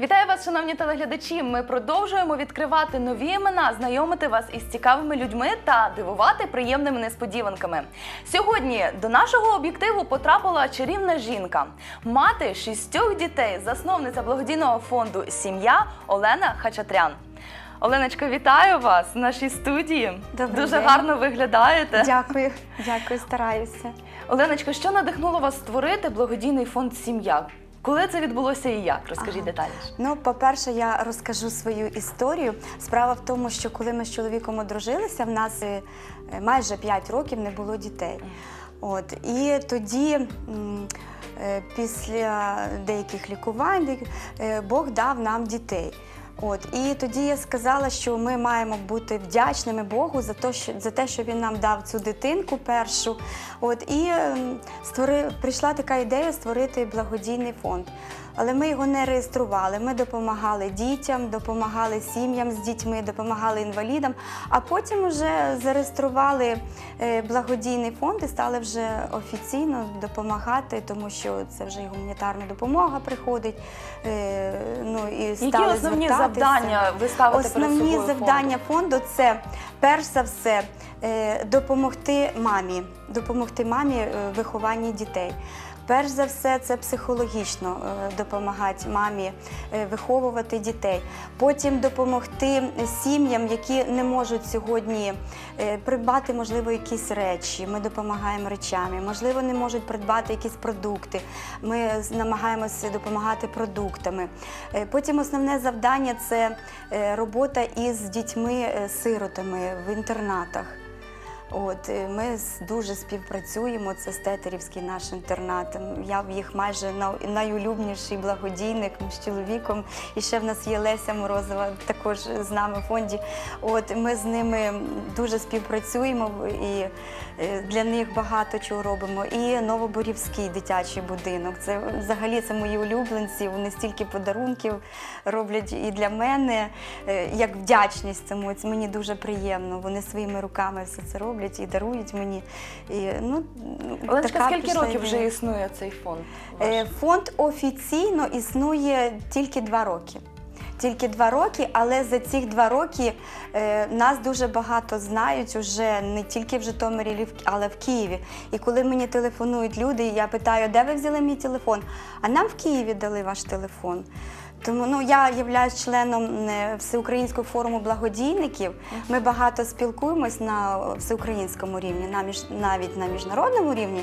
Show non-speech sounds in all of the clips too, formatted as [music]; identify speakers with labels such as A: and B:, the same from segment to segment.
A: Вітаю вас, шановні телеглядачі. Ми продовжуємо відкривати нові імена, знайомити вас із цікавими людьми та дивувати приємними несподіванками. Сьогодні до нашого об'єктиву потрапила чарівна жінка, мати шістьох дітей, засновниця благодійного фонду Сім'я Олена Хачатрян. Оленочка, вітаю вас в нашій студії.
B: Добрий
A: Дуже
B: день.
A: гарно виглядаєте.
B: Дякую, дякую, стараюся.
A: Оленочка, що надихнуло вас створити благодійний фонд Сім'я? Коли це відбулося і як? Розкажіть
B: Ага.
A: детальніше.
B: Ну, по-перше, я розкажу свою історію. Справа в тому, що коли ми з чоловіком одружилися, в нас е, майже 5 років не було дітей. От і тоді. е, Після деяких лікувань е, Бог дав нам дітей. От і тоді я сказала, що ми маємо бути вдячними Богу за те, що за те, що він нам дав цю дитинку першу. От і створив створи, прийшла така ідея створити благодійний фонд. Але ми його не реєстрували. Ми допомагали дітям, допомагали сім'ям з дітьми, допомагали інвалідам. А потім вже зареєстрували е, благодійний фонд і стали вже офіційно допомагати, тому що це вже і гуманітарна допомога приходить. е, Ну і
A: Які
B: стали
A: основні
B: звертатися.
A: завдання ви ставите перед
B: Основні
A: собою
B: завдання фонду це перш за все е, допомогти мамі, допомогти мамі в вихованні дітей. Перш за все, це психологічно е, допомагати мамі е, виховувати дітей. Потім допомогти сім'ям, які не можуть сьогодні е, придбати, можливо, якісь речі. Ми допомагаємо речами, можливо, не можуть придбати якісь продукти. Ми намагаємося допомагати продуктами. Потім основне завдання це робота із дітьми-сиротами в інтернатах. От е, ми дуже співпрацюємо. Це Стетерівський наш інтернат. Я в їх майже на- найулюбніший благодійник з чоловіком. І ще в нас є Леся Морозова, також з нами в фонді. От ми з ними дуже співпрацюємо і е, для них багато чого робимо. І Новоборівський дитячий будинок. Це взагалі це мої улюбленці. Вони стільки подарунків роблять і для мене, е, як вдячність цьому. Це мені дуже приємно. Вони своїми руками все це роблять і дарують мені. І, ну,
A: Оленочка, скільки років вже існує цей фонд? ваш?
B: Е, Фонд офіційно існує тільки два роки. Тільки два роки, але за ці два роки е, нас дуже багато знають уже не тільки в Житомирі, але в Києві. І коли мені телефонують люди, я питаю, де ви взяли мій телефон? А нам в Києві дали ваш телефон. Тому ну я являюсь членом е, всеукраїнського форуму благодійників. Ми багато спілкуємось на всеукраїнському рівні, на між навіть на міжнародному рівні,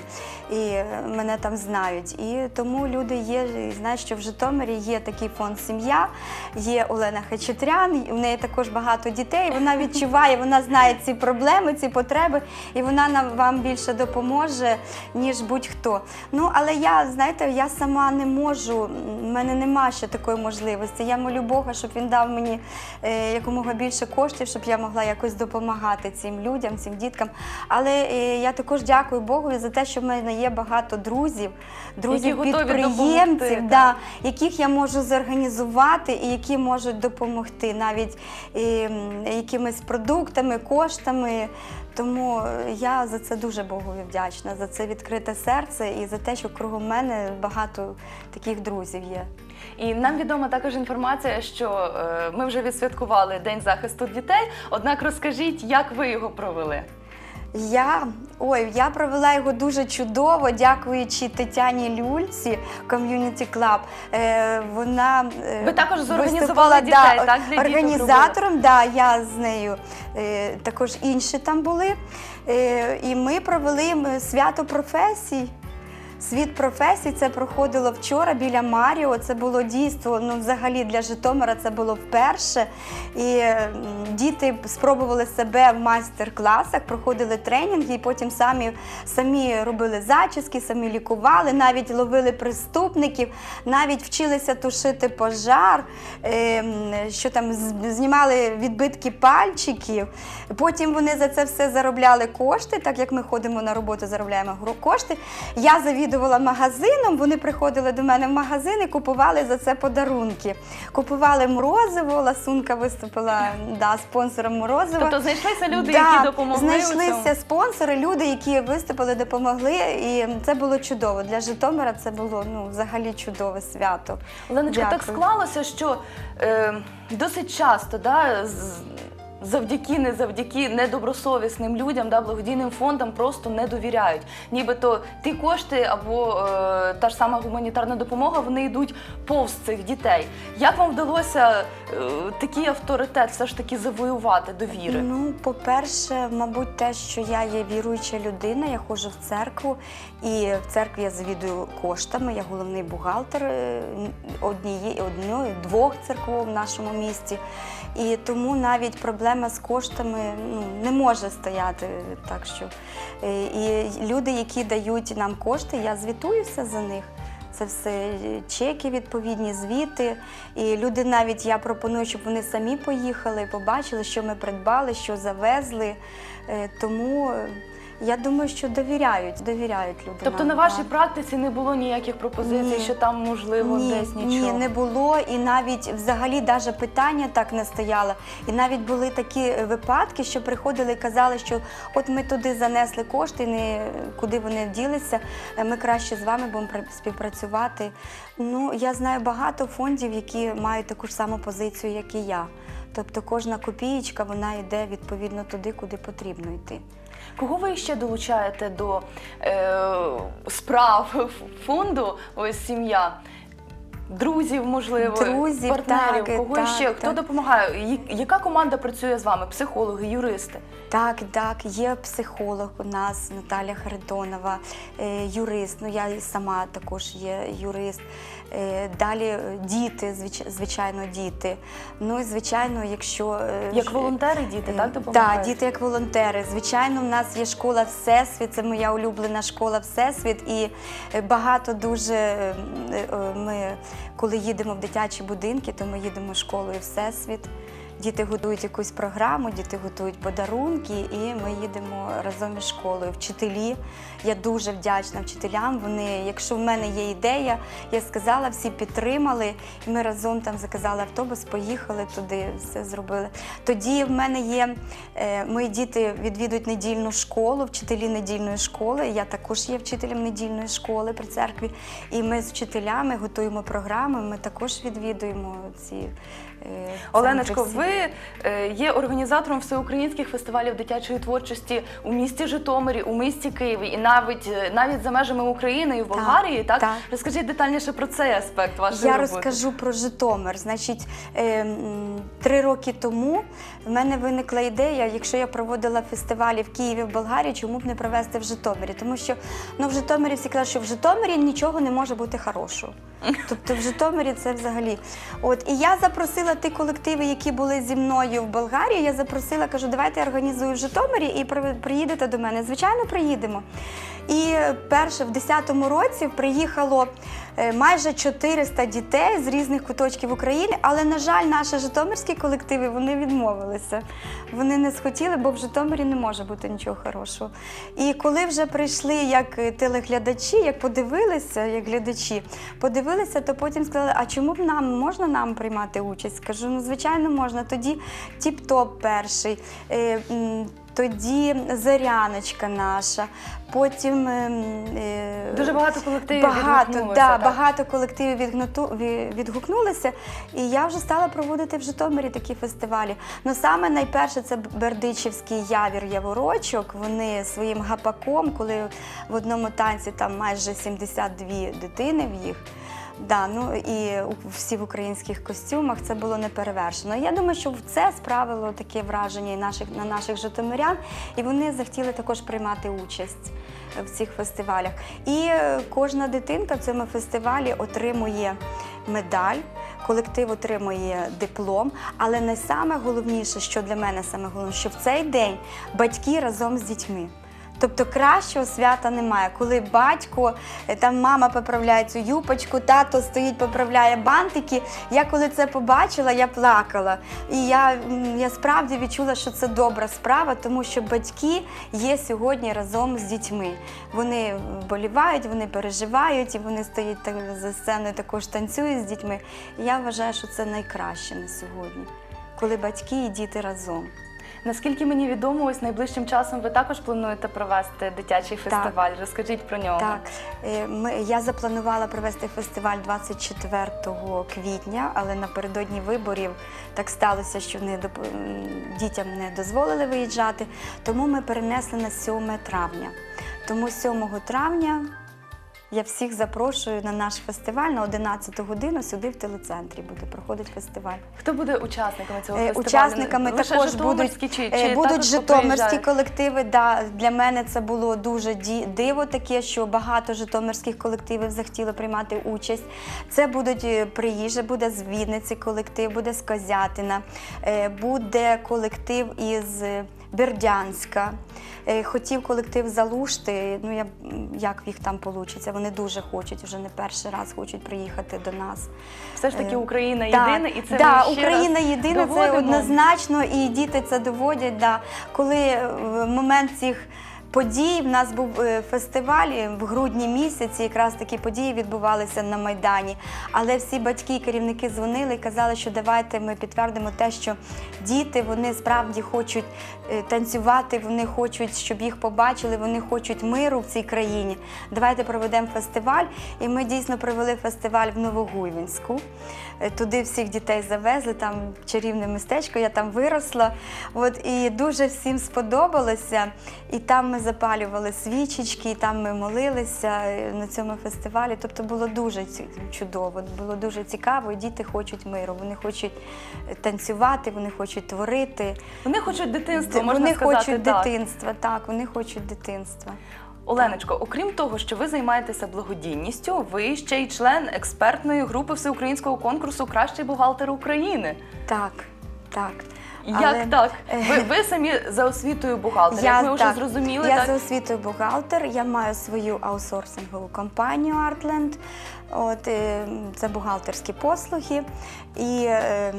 B: і е, мене там знають. І тому люди є знають, що в Житомирі є такий фонд сім'я, є Олена Хачатрян. У неї також багато дітей. Вона відчуває, вона знає ці проблеми, ці потреби, і вона нам вам більше допоможе, ніж будь-хто. Ну але я знаєте, я сама не можу. в мене нема ще такої можливості. Я молю Бога, щоб він дав мені е, якомога більше коштів, щоб я могла якось допомагати цим людям, цим діткам. Але е, я також дякую Богу за те, що в мене є багато друзів, друзів підприємців, да, яких я можу зорганізувати і які можуть допомогти навіть е, якимись продуктами, коштами. Тому я за це дуже Богові вдячна, за це відкрите серце і за те, що кругом мене багато таких друзів є.
A: І нам відома також інформація, що е, ми вже відсвяткували День захисту дітей. Однак розкажіть, як ви його провели?
B: Я ой, я провела його дуже чудово, дякуючи Тетяні Люльці, Community Club. Е, вона е,
A: Ви також зорганізували
B: виступала,
A: дітей,
B: да,
A: так, для
B: організатором. Да, я з нею е, також інші там були. Е, і ми провели свято професій. Світ професій це проходило вчора біля Маріо. Це було дійство. Ну, взагалі для Житомира це було вперше. І діти спробували себе в майстер-класах, проходили тренінги, і потім самі, самі робили зачіски, самі лікували, навіть ловили преступників, навіть вчилися тушити пожар, е, що там знімали відбитки пальчиків. Потім вони за це все заробляли кошти, так як ми ходимо на роботу, заробляємо кошти. Я завідувала завідувала магазином, вони приходили до мене в магазин і купували за це подарунки. Купували морозиво, ласунка виступила да, спонсором морозива.
A: Тобто знайшлися люди,
B: Да,
A: які допомогли. у
B: Знайшлися
A: цьому?
B: спонсори, люди, які виступили, допомогли, і це було чудово. Для Житомира це було ну взагалі чудове свято.
A: Оленочка, так склалося, що е, досить часто, да, з- завдяки, не завдяки недобросовісним людям, да, благодійним фондам просто не довіряють. Нібито ті кошти або е, та ж сама гуманітарна допомога, вони йдуть повз цих дітей. Як вам вдалося такий авторитет все ж таки завоювати довіри?
B: Ну, по-перше, мабуть, те, що я є віруюча людина, я ходжу в церкву, і в церкві я завідую коштами. Я головний бухгалтер е, однієї, одної, двох церков в нашому місті. І тому навіть проблема з коштами ну, не може стояти. Так що е, і люди, які дають нам кошти, я звітуюся за них. Це все чеки, відповідні звіти. І люди навіть я пропоную, щоб вони самі поїхали, побачили, що ми придбали, що завезли. Е, Тому е, я думаю, що довіряють, довіряють люди.
A: Тобто на вашій практиці не було ніяких пропозицій,
B: Ні.
A: що там можливо
B: ні,
A: десь нічого?
B: Ні, не було, і навіть взагалі даже питання так не стояло. І навіть були такі е, випадки, що приходили і казали, що от ми туди занесли кошти, не куди вони ділися. е, Ми краще з вами будемо співпрацювати. Ну я знаю багато фондів, які мають таку ж саму позицію, як і я. Тобто кожна копієчка вона йде відповідно туди, куди потрібно йти.
A: Кого ви ще долучаєте до е, справ фонду? Ось сім'я. Друзів, можливо,
B: Друзів,
A: партнерів,
B: так,
A: кого
B: так,
A: ще? Хто
B: так.
A: допомагає? Яка команда працює з вами? Психологи, юристи?
B: Так, так, є психолог у нас Наталя Харитонова, е, юрист. Ну я сама також є юрист. Е, Далі е, діти, звичайно, діти. Ну і звичайно, якщо е,
A: Як волонтери діти, так
B: Так,
A: допомагають?
B: діти як волонтери. Звичайно, в нас є школа Всесвіт, це моя улюблена школа Всесвіт. І багато дуже ми, коли їдемо в дитячі будинки, то ми їдемо школою Всесвіт. Діти готують якусь програму, діти готують подарунки, і ми їдемо разом із школою. Вчителі. Я дуже вдячна вчителям. Вони, якщо в мене є ідея, я сказала, всі підтримали. І ми разом там заказали автобус, поїхали туди, все зробили. Тоді в мене є е, мої діти відвідують недільну школу, вчителі недільної школи. Я також є вчителем недільної школи при церкві. І ми з вчителями готуємо програми. Ми також відвідуємо ці
A: Оленочко, ви е, є організатором всеукраїнських фестивалів дитячої творчості у місті Житомирі, у місті Києві і навіть е, навіть за межами України і в Болгарії. Так,
B: так.
A: розкажіть детальніше про цей аспект вашої
B: Я
A: роботи.
B: розкажу про Житомир. Значить, е, три роки тому в мене виникла ідея, якщо я проводила фестивалі в Києві, в Болгарії, чому б не провести в Житомирі? Тому що ну, в Житомирі всі кажуть, що в Житомирі нічого не може бути хорошого. [laughs] Тобто в Житомирі це взагалі. От і я запросила ті колективи, які були зі мною в Болгарії. Я запросила, кажу, давайте я організую в Житомирі і при- приїдете до мене. Звичайно, приїдемо. І перше в 10-му році приїхало е, майже 400 дітей з різних куточків України, але, на жаль, наші житомирські колективи вони відмовилися. Вони не схотіли, бо в Житомирі не може бути нічого хорошого. І коли вже прийшли як е, телеглядачі, як подивилися, як глядачі, подивилися, то потім сказали, а чому б нам можна нам приймати участь? Скажу, ну звичайно, можна. Тоді тіп-топ перший. Тоді Заряночка наша, потім ем, е,
A: Дуже багато колективів
B: багато,
A: відгукнулося,
B: да,
A: так.
B: багато колективів відгнуту- ві- відгукнулися, і я вже стала проводити в Житомирі такі фестивалі. Ну саме найперше це Бердичівський явір Яворочок. Вони своїм гапаком, коли в одному танці там майже 72 дитини в їх. Да, ну і всі в українських костюмах це було неперевершено. Я думаю, що це справило таке враження наших на наших житомирян, і вони захотіли також приймати участь в цих фестивалях. І е, кожна дитинка в цьому фестивалі отримує медаль, колектив отримує диплом. Але найсаме головніше, що для мене саме головне, що в цей день батьки разом з дітьми. Тобто кращого свята немає, коли батько, е, там мама поправляє цю юпочку, тато стоїть, поправляє бантики. Я коли це побачила, я плакала. І я, я справді відчула, що це добра справа, тому що батьки є сьогодні разом з дітьми. Вони вболівають, вони переживають, і вони стоять за сценою, також танцюють з дітьми. І я вважаю, що це найкраще на сьогодні, коли батьки і діти разом.
A: Наскільки мені відомо, ось найближчим часом ви також плануєте провести дитячий фестиваль. Розкажіть про нього.
B: Так, е, ми, я запланувала провести фестиваль 24 квітня, але напередодні виборів так сталося, що не дітям не дозволили виїжджати, тому ми перенесли на 7 травня. Тому 7 травня я всіх запрошую на наш фестиваль на 11 годину сюди в телецентрі буде проходити фестиваль.
A: Хто буде учасниками цього
B: Е,
A: фестивалю?
B: Учасниками
A: Лише
B: також будуть,
A: чи,
B: е,
A: чи
B: будуть
A: також
B: житомирські колективи. Да, для мене це було дуже диво таке, що багато житомирських колективів захотіло приймати участь. Це будуть е, приїжджа, буде з Вінниці колектив, буде з Козятина, е, буде колектив із е, Бердянська. Е, Хотів колектив залушти. Ну я як їх там вийде. Вони дуже хочуть, вже не перший раз хочуть приїхати до нас.
A: Все ж таки
B: Е,
A: Україна єдина, і це
B: да,
A: ми ще
B: Україна
A: раз
B: єдина, це однозначно, і діти це доводять. Да. Коли е, в момент цих подій в нас був е, фестиваль е, в грудні місяці, якраз такі події відбувалися на Майдані. Але всі батьки і керівники дзвонили і казали, що давайте ми підтвердимо те, що діти вони справді хочуть е, танцювати, вони хочуть, щоб їх побачили, вони хочуть миру в цій країні. Давайте проведемо фестиваль. І ми дійсно провели фестиваль в Новогуйвинську. Е, Туди всіх дітей завезли, там чарівне містечко, я там виросла. От, і дуже всім сподобалося. І там ми запалювали свічечки, і там ми молилися е, на цьому фестивалі. Тобто було дуже чудово, було дуже цікаво. І діти хочуть миру, вони хочуть е, танцювати, вони хочуть творити.
A: Вони хочуть дитинства, можна
B: вони
A: сказати,
B: хочуть
A: так.
B: дитинства, так, вони хочуть дитинства.
A: Оленочко, окрім того, що ви займаєтеся благодійністю, ви ще й член експертної групи всеукраїнського конкурсу Кращий бухгалтер України.
B: Так, так.
A: Як
B: Але-
A: так?
B: Е,
A: Ви, ви самі за освітою бухгалтер, як ми вже
B: так,
A: зрозуміли,
B: я
A: так?
B: за освітою бухгалтер, я маю свою аутсорсингову компанію Artland. От, е, це бухгалтерські послуги. І е,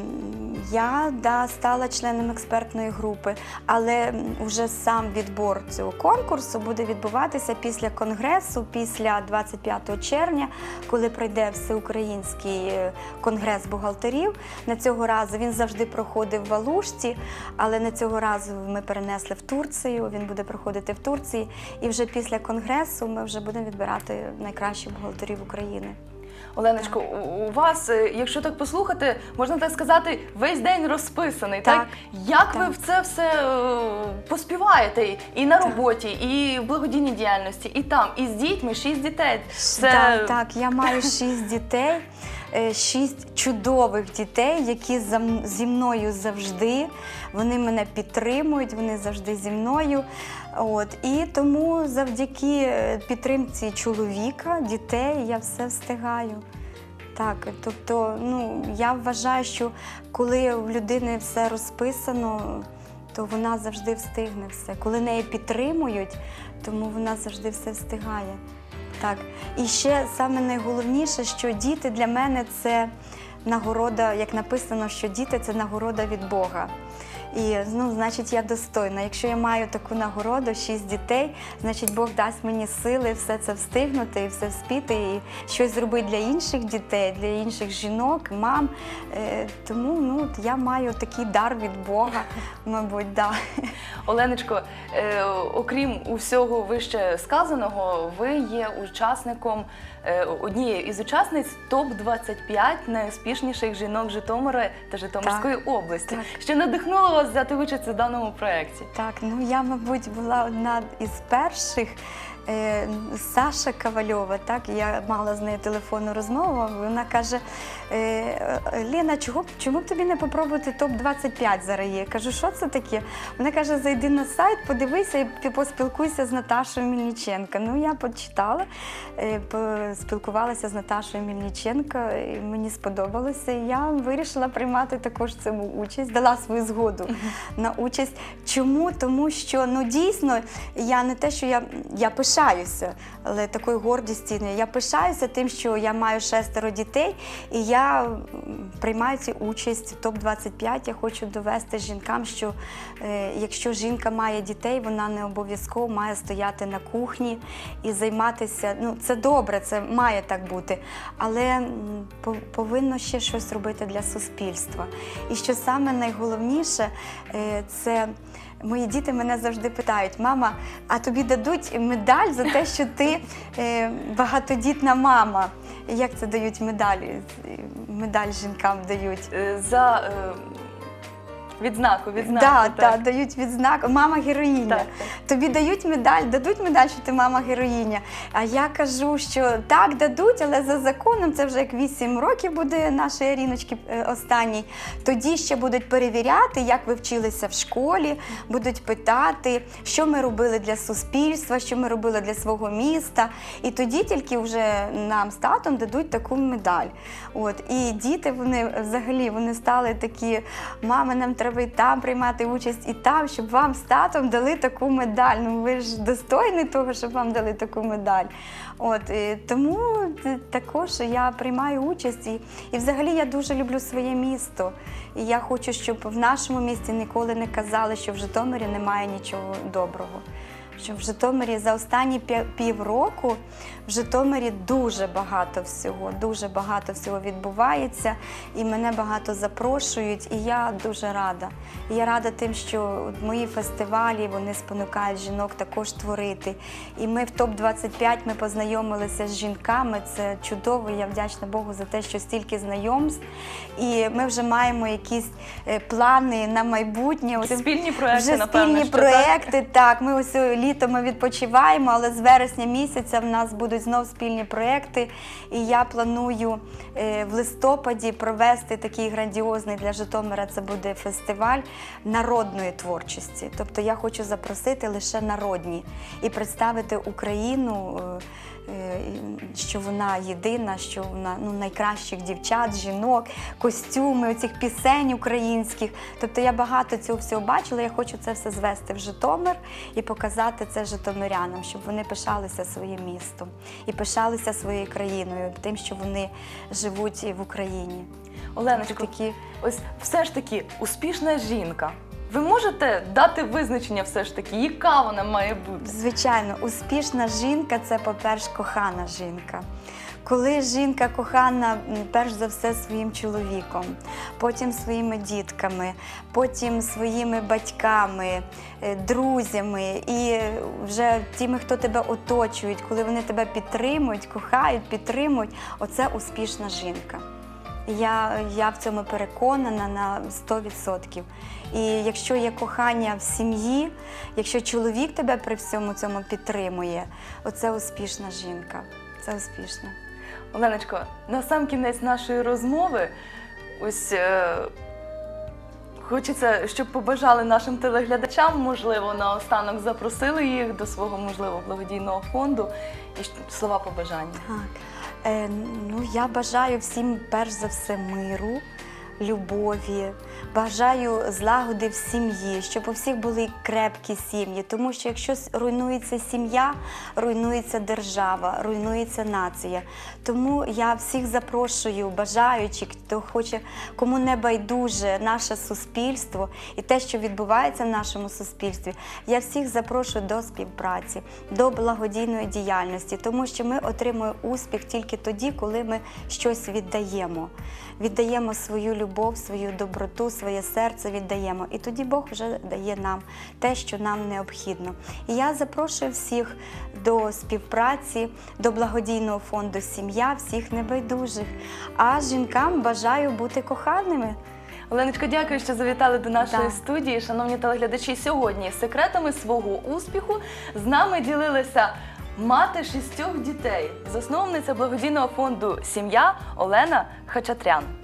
B: я да, стала членом експертної групи, але вже сам відбор цього конкурсу буде відбуватися після конгресу, після 25 червня, коли прийде всеукраїнський е, конгрес бухгалтерів. На цього разу він завжди проходив в Алушці, але на цього разу ми перенесли в Турцію. Він буде проходити в Турції. І вже після конгресу ми вже будемо відбирати найкращих бухгалтерів України.
A: Оленочко, у у вас, е, якщо так послухати, можна так сказати, весь день розписаний. Так,
B: Так,
A: як ви
B: так.
A: в це все е, поспіваєте і на роботі, і в благодійній діяльності, і там, і з дітьми, шість дітей. Це
B: Так, так, я маю шість дітей, шість чудових дітей, які зі мною завжди. Вони мене підтримують, вони завжди зі мною. От і тому завдяки е, підтримці чоловіка, дітей, я все встигаю. Так, тобто, ну я вважаю, що коли в людини все розписано, то вона завжди встигне все. Коли неї підтримують, тому вона завжди все встигає. Так. І ще саме найголовніше, що діти для мене це нагорода, як написано, що діти це нагорода від Бога. І ну, значить, я достойна. Якщо я маю таку нагороду, шість дітей, значить Бог дасть мені сили все це встигнути все вспіти, і щось зробити для інших дітей, для інших жінок, мам. Е, тому ну, я маю такий дар від Бога, мабуть, да.
A: Оленочко, е, окрім усього вище сказаного, ви є учасником однією із учасниць топ 25 найуспішніших жінок Житомира та Житомирської області.
B: так.
A: Що надихнуло вас взяти участь у даному проєкті?
B: Так, ну я, мабуть, була одна із перших. Е, Саша Кавальова, так я мала з нею телефонну розмову. Вона каже: е, Ліна, чого чому б тобі не попробувати топ 25 зараз є? Кажу, що це таке? Вона каже: зайди на сайт, подивися і поспілкуйся з Наташою Мільниченко. Ну я почитала, е, поспілкувалася з Наташою Мільниченко, і мені сподобалося. І я вирішила приймати також цьому участь, дала свою згоду на участь. Чому? Тому що ну дійсно я не те, що я, я пишаюся, але такої гордісті не. Я пишаюся тим, що я маю шестеро дітей, і я приймаю цю участь в топ-25. Я хочу довести жінкам, що е, якщо жінка має дітей, вона не обов'язково має стояти на кухні і займатися. Ну, це добре, це має так бути. Але по- повинно ще щось робити для суспільства. І що саме найголовніше, е, це мої діти мене завжди питають: мама, а тобі дадуть медаль за те, що ти е, багатодітна мама. Як це дають медалі? Медаль жінкам дають.
A: Е, За е, відзнаку, відзнаку.
B: Да,
A: так.
B: так, дають відзнаку. Мама героїня.
A: Так,
B: Тобі дають медаль, дадуть медаль, що ти мама героїня. А я кажу, що так дадуть, але за законом це вже як 8 років буде нашої Аріночки е, останній. Тоді ще будуть перевіряти, як ви вчилися в школі, будуть питати, що ми робили для суспільства, що ми робили для свого міста. І тоді тільки вже нам з татом дадуть таку медаль. От і діти вони взагалі вони стали такі, мами, нам треба і там приймати участь, і там, щоб вам з татом дали таку медаль. Ну ви ж достойні того, щоб вам дали таку медаль. От і тому також я приймаю участь і, і взагалі я дуже люблю своє місто. І я хочу, щоб в нашому місті ніколи не казали, що в Житомирі немає нічого доброго. Що в Житомирі за останні півроку в Житомирі дуже багато всього, дуже багато всього відбувається, і мене багато запрошують, і я дуже рада. І я рада тим, що мої фестивалі вони спонукають жінок також творити. І ми в топ-25 ми познайомилися з жінками. Це чудово. Я вдячна Богу за те, що стільки знайомств. І ми вже маємо якісь е, плани на майбутнє.
A: Спільні проекти,
B: вже
A: напевно,
B: спільні
A: що, так?
B: проекти. Так, ми ось літо ми відпочиваємо, але з вересня місяця в нас будуть знов спільні проекти. І я планую е, в листопаді провести такий грандіозний для Житомира. Це буде фестиваль народної творчості. Тобто я хочу запросити лише народні і представити Україну. Е, Що вона єдина, що вона ну, найкращих дівчат, жінок, костюми, оцих пісень українських. Тобто я багато цього всього бачила. Я хочу це все звести в Житомир і показати це житомирянам, щоб вони пишалися своїм містом і пишалися своєю країною, тим, що вони живуть в Україні.
A: Оленочко,
B: такі
A: ось все ж таки успішна жінка. Ви можете дати визначення все ж таки, яка вона має бути?
B: Звичайно, успішна жінка це, по-перше, кохана жінка. Коли жінка кохана, перш за все, своїм чоловіком, потім своїми дітками, потім своїми батьками, е, друзями і вже тими, хто тебе оточують, коли вони тебе підтримують, кохають, підтримують, оце успішна жінка. Я, я в цьому переконана на 100%. І якщо є кохання в сім'ї, якщо чоловік тебе при всьому цьому підтримує, оце успішна жінка. Це успішно.
A: Оленочко, на сам кінець нашої розмови, ось е, хочеться, щоб побажали нашим телеглядачам, можливо, наостанок запросили їх до свого можливо благодійного фонду і слова побажання.
B: Так. Е, ну, я бажаю всім, перш за все, миру, любові, бажаю злагоди в сім'ї, щоб у всіх були крепкі сім'ї. Тому що якщо руйнується сім'я, руйнується держава, руйнується нація. Тому я всіх запрошую, бажаючих, хто хоче, кому не байдуже наше суспільство і те, що відбувається в нашому суспільстві. Я всіх запрошую до співпраці, до благодійної діяльності, тому що ми отримуємо успіх тільки тоді, коли ми щось віддаємо. Віддаємо свою любов, свою доброту, своє серце віддаємо. І тоді Бог вже дає нам те, що нам необхідно. І я запрошую всіх до співпраці, до благодійного фонду Сім'я, всіх небайдужих. А жінкам бажаю бути коханими.
A: Оленочко, дякую, що завітали до нашої
B: Да.
A: студії. Шановні телеглядачі, сьогодні секретами свого успіху з нами ділилися мати шістьох дітей, засновниця благодійного фонду Сім'я Олена Хачатрян.